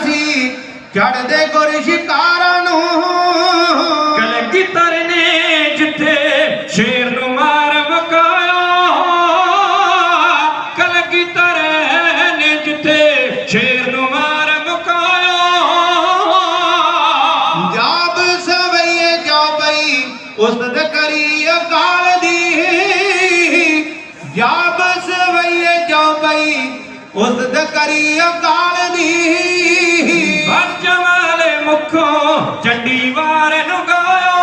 ਸੀ। ਚੜਦੇ ਗੁਰ ਸ਼ਿਕਾਰਾਂ ਨੂੰ। ਕਲਗੀਧਰ ਨੇ ਜਿੱਥੇ ਸ਼ੇਰ ਨੂੰ ਮਾਰ ਮਕਾਇਆ। ਕਲਗੀਧਰ ਨੇ ਜਿੱਥੇ ਸ਼ੇਰ ਨੂੰ ਮਾਰ ਮਕਾਇਆ। ਜਾਬ ਸਵਈਏ ਜੋ ਬਈ ਉਸਤ ਉਸਤ ਕਰੀ ਅਕਾਲ ਦੀ। ਬੱਜ ਵਾਲੇ ਮੁਖੋਂ ਚੰਡੀ ਵਾਰ ਨੂੰ ਗਾਇਆ।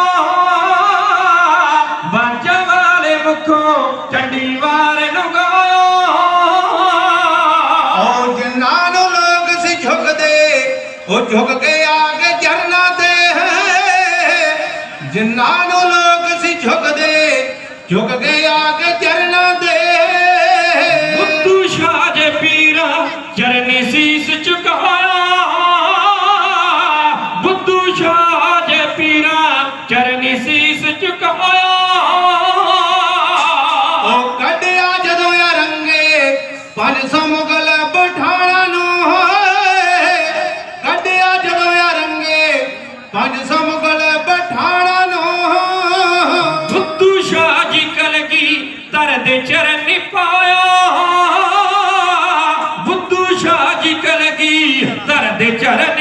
ਬੱਜ ਵਾਲੇ ਮੁਖੋਂ ਚੰਡੀ ਵਾਰ ਨੂੰ ਗਾਇਆ। ਉਹ ਜਿਨ੍ਹਾਂ ਨੂੰ ਲੋਕ ਸੀ ਝੁਕਦੇ ਉਹ ਝੁਕ ਕੇ ਆ ਕੇ ਚਰਨਾਂ ਤੇ। ਜਿਨ੍ਹਾਂ ਨੂੰ ਲੋਕ ਸੀ ਝੁਕਦੇ ਝੁਕ ਸੀਸ ਝੁਕਾਇਆ ਉਹ ਕੱਢਿਆ ਜਦੋਂ ਆ ਰੰਗੇ 500 ਮੁਗਲ ਪਠਾਣਾ ਨੂੰ। ਕੱਢਿਆ ਜਦੋਂ ਆ ਰੰਗੇ 500 ਮੁਗਲ ਪਠਾਣਾ ਨੂੰ। ਬੁੱਧੂ ਸ਼ਾਹ ਜੀ ਕਲਗੀ ਤਰ ਦੇ ਚਰਨ ਪਾਇਆ ਬੁੱਧੂ ਸ਼ਾਹ ਜੀ ਕਲਗੀ ਤਰ ਦੇ ਚਰਨ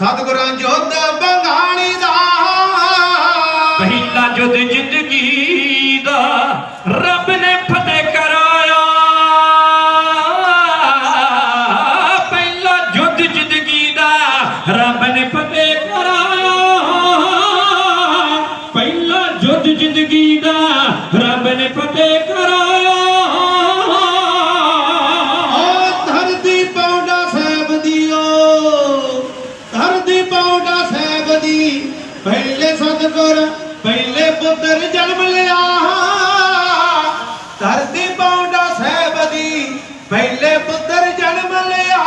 ਸਤਿਗੁਰਾਂ ਜੁੱਧ ਬੰਗਾਣੀ ਦਾ। ਪਹਿਲਾ ਜੁਦ ਜ਼ਿੰਦਗੀ ਦਾ ਰੱਬ ਨੇ ਫਤਿਹ ਕਰਾਇਆ। ਪਹਿਲਾ ਜੁਦ ਜ਼ਿੰਦਗੀ ਦਾ ਰੱਬ ਨੇ ਫਤਿਹ ਕਰਾਇਆ। ਪਹਿਲਾ ਜੁਦ ਜ਼ਿੰਦਗੀ ਦਾ ਰੱਬ ਨੇ ਫਤਿਹ ਕਰਾਇਆ। ਪਹਿਲੇ ਸਤਿਗੁਰ ਪਹਿਲੇ ਪੁੱਤਰ ਜਨਮ ਲਿਆ। ਧਰਤੀ ਪੌਂਡਾ ਸਾਹਿਬ ਦੀ ਪਹਿਲੇ ਪੁੱਤਰ ਜਨਮ ਲਿਆ।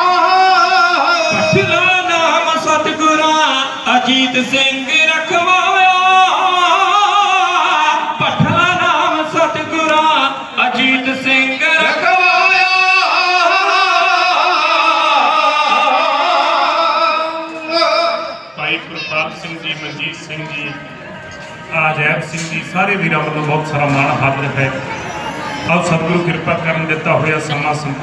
ਪਠਲਾ ਨਾਮ ਸਤਿਗੁਰਾਂ, ਅਜੀਤ ਸਿੰਘ ਭਾਈ ਗੁਰਪਾਲ ਸਿੰਘ ਜੀ, ਮਨਜੀਤ ਸਿੰਘ ਜੀ ਆਜੈਬ ਸਿੰਘ ਜੀ, ਸਾਰੇ ਵੀਰਾਂ ਵੱਲੋਂ ਬਹੁਤ ਸਾਰਾ ਮਾਣ ਹਾਜ਼ਰ ਹੈ। ਆਓ ਸਤਿਗੁਰੂ ਕਿਰਪਾ ਕਰਨ ਦਿੱਤਾ ਹੋਇਆ ਸਮਾਂ ਸੰਪੂਰਨ